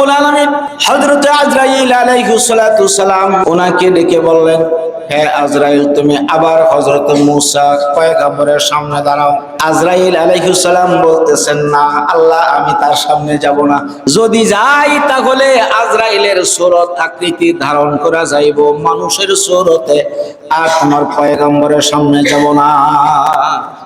রব্বুল আলামিন হযরত আজরাইল আলাইহিস সালাতু সালাম ওনাকে ডেকে বললেন আমি তার সামনে যাব না। যদি যাই, তাহলে আজরাইলের আকৃতি ধারণ করা যাইব। মানুষের সুরতে আর তোমার পয়গম্বরের সামনে যাব না।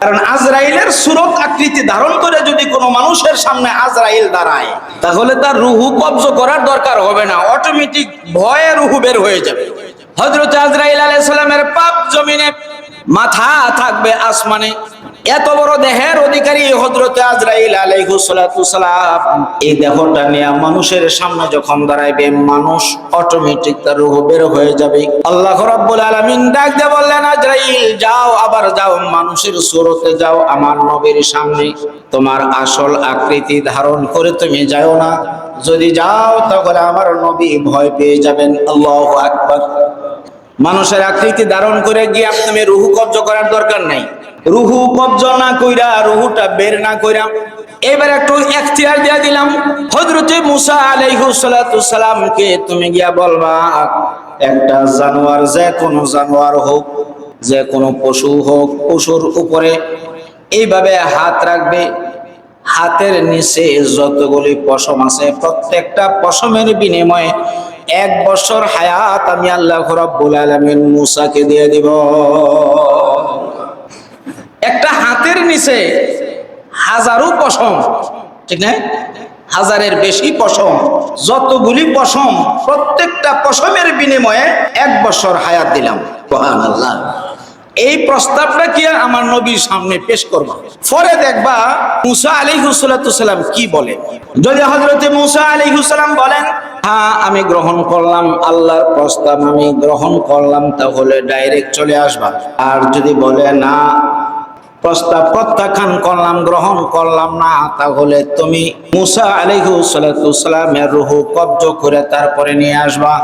কারণ আজরাইলের সুরত আকৃতি ধারণ করে যদি কোনো মানুষের সামনে আজরাইল দাঁড়ায়, তাহলে তার রুহু কবজ করার দরকার হবে না। অটোমেটিক ভয়ে রুহু বের হয়ে যাবে। হজরত আজরাইল আলাইসালামের পাপ জমিনে মাথা থাকবে আসমানে। এত বড় দেহের অধিকারী হজরত আজরাইল আলাইহুসালাম এই দেহটা নিয়ে মানুষের সামনে যখন দাঁড়াইবে, মানুষ অটোমেটিক তার রুহ বের হয়ে যাবে। আল্লাহ রাব্বুল আলামিন ডাক দিয়ে বললেন, আজরাইল, যাও, আবার যাও, মানুষের সুরতে যাও, আমার নবীর সামনে। তোমার আসল আকৃতি ধারণ করে তুমি যাও না। যদি যাও, তাহলে আমার নবী ভয় পেয়ে যাবেন। আল্লাহু আকবার। মানুষের আকৃতি ধারণ করে গিয়ে আপনি রুহু কব্জ করার দরকার নাই। রুহু কব্জ না কইরা, রুহুটা বের না কইরা। এবার একটু এখতিয়ার দিয়া দিলাম। হযরতে মুসা আলাইহিস সালাতু সালামকে তুমি গিয়া বলবা, একটা জানোয়ার, যে কোনো জানোয়ার হোক, যে কোনো পশু হোক, পশুর উপরে এইভাবে হাত রাখবে হাতের নিচে যতগুলি পশম আছে, প্রত্যেকটা পশমের বিনিময়ে এক বছর হায়াত আমি আল্লাহ রাব্বুল আলামিন মুসাকে দিয়ে দিব। একটা হাতের নিচে হাজারো পশম, ঠিক না হাজারের বেশি পশম, যতগুলি পশম, প্রত্যেকটা পশমের বিনিময়ে এক বছর হায়াত দিলাম। সুবহানাল্লাহ। এই প্রস্তাবটা কি আমার নবীর সামনে পেশ করব? পরে দেখবা মুসা আলিহুসালাম কি বলে? যদি হজরতে মুসা আলিহুসালাম বলেন হ্যাঁ আমি গ্রহণ করলাম আল্লাহর প্রস্তাব, আমি গ্রহণ করলাম, তাহলে ডাইরেক্ট চলে আসবা। আর যদি বলে, না, প্রস্তাব প্রত্যাখ্যান করলাম, গ্রহণ করলাম না, তাহলে তুমি মুসা আলিহুসালামের রুহু কব্জ করে তারপরে নিয়ে আসবা।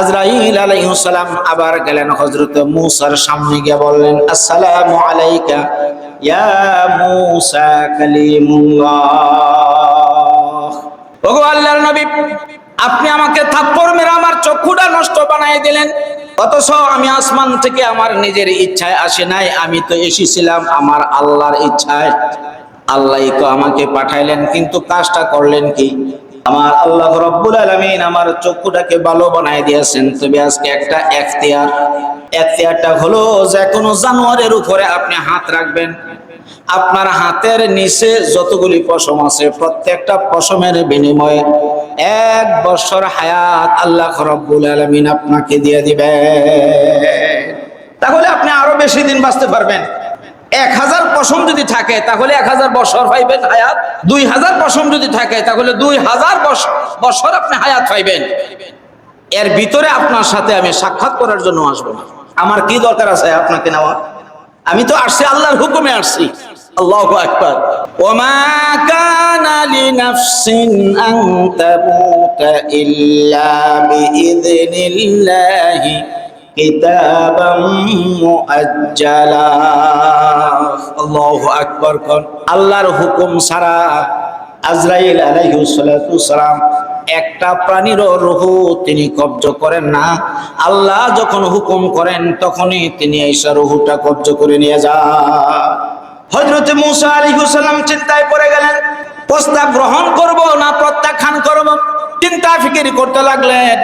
আজরাইল আলাইহিসসালাম আবার গেলেন হযরত মূসার সামনে গিয়ে বললেন, আসসালামু আলাইকা ইয়া মূসা কালিমুল্লাহ। ওগো আল্লাহর নবী, আপনি আমাকে থাপ্পড় মেরে আমার চক্ষুটা নষ্ট বানিয়ে দিলেন। অথচ আমি আসমান থেকে আমার নিজের ইচ্ছায় আসে নাই, আমি তো এসেছিলাম আমার আল্লাহর ইচ্ছায়। আল্লাহ তো আমাকে পাঠাইলেন, কিন্তু কাজটা করলেন কি? আমার আল্লাহ রব্বুল আলমিন আমার চক্ষুটাকে ভালো বানায় দিয়েছেন। তবে আজকে একটা এখতিয়ার। এখতিয়ারটা হলো যে কোনো জানোয়ারের উপরে আপনি হাত রাখবেন। আপনার হাতের নিচে যতগুলি পশম আছে, প্রত্যেকটা পশমের বিনিময়ে এক বছর হায়াত আল্লাহ রব্বুল আলমিন আপনাকে দিয়ে দিবে তাহলে আপনি আরও বেশি দিন বাঁচতে পারবেন। এক হাজার পশম যদি থাকে, তাহলে এক হাজার বছর পাইবেন হায়াত। দুই হাজার পশম যদি থাকে, তাহলে দুই হাজার বছর আপনি হায়াত পাইবেন। এর ভিতরে আপনার সাথে আমি সাক্ষাৎ করার জন্য আসব না। আমার কি দরকার আছে আপনাকে নেওয়া আমি তো আসছি, আল্লাহর হুকুমে আসছি। আল্লাহ আকবার। ওমা কানা লিনাফসিন আল্লাহর হুকুম সারা আজরাইল আলাইহিস সালাতু সালাম একটা প্রাণীর রুহু তিনি কব্জ করেন না। আল্লাহ যখন হুকুম করেন, তখনই তিনি এইসা রুহুটা কব্জ করে নিয়ে যান। হযরত মুসা আলাইহিস সালাম চিন্তায় পড়ে গেলেন, প্রস্তাব গ্রহণ করব না প্রত্যাখ্যান করব? চিন্তা ফিকির করতে লাগলেন।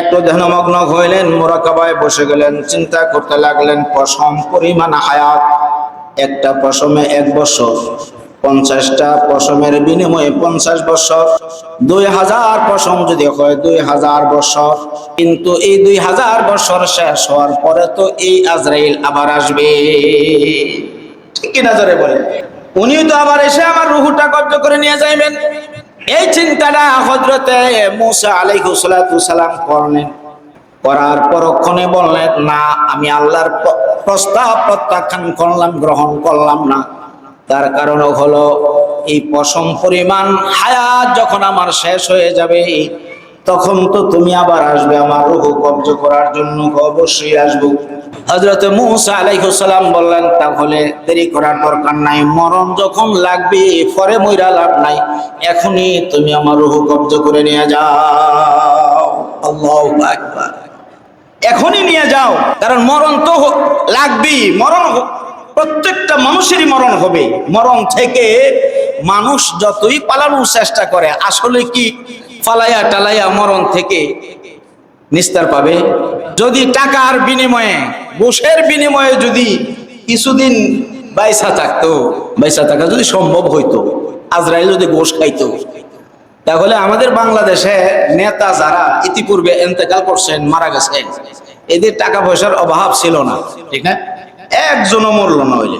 একটু ধ্যানমগ্ন হইলেন, মোরাকাবায় বসে গেলেন, চিন্তা করতে লাগলেন, পশম পরিমাণ হায়াত। একটা পশমে এক বছর, পঞ্চাশটা পশমের বিনিময়ে পঞ্চাশ বছর। দুই হাজার পশম যদি হয়, দুই হাজার বছর। কিন্তু এই দুই হাজার বছর শেষ হওয়ার পরে তো এই আজরাইল আবার আসবে। ঠিক নজরে বলে উনিও তো আবার এসে আমার রুহুটা কব্জ করে নিয়ে যাইবেন। এই চিন্তাটা হজরতে মুসা আলাইহুসালাম করলেন করার পরক্ষণে বললেন, না, আমি আল্লাহর প্রস্তাব প্রত্যাখ্যান করলাম, গ্রহণ করলাম না। তার কারণ হলো, এই পশম পরিমাণ হায়াত যখন আমার শেষ হয়ে যাবে তখন তো তুমি আবার আসবে আমার রুহ কবজ করার জন্য অবশ্যই আসব। হজরত মুসা আলাইহিসসালাম বললেন, তাহলে দেরি করার দরকার নাই, মরণ যখন লাগবে, পরে মইরা লাভ নাই। এখনই তুমি আমার রুহ কবজ করে নিয়ে যাও। আল্লাহু আকবার। এখনই নিয়ে যাও, কারণ মরণ তো লাগবেই, মরণ প্রত্যেকটা মানুষেরই মরণ হবে। মরণ থেকে মানুষ যতই পালানোর চেষ্টা করে, আসলে কি পালাইয়া টালাইয়া মরণ থেকে নিস্তার পাবে। যদি টাকার বিনিময়ে, ঘুষের বিনিময়ে যদি কিছুদিন বাইসা থাকতো, বাইসা থাকা যদি সম্ভব হইতো, আজরাইল যদি গোশ খাইতো, তাহলে আমাদের বাংলাদেশে নেতা যারা ইতিপূর্বে এন্তেকাল করছেন, মারা গেছেন, এদের টাকা পয়সার অভাব ছিল না, ঠিক না? একজনও মরল না হইলে।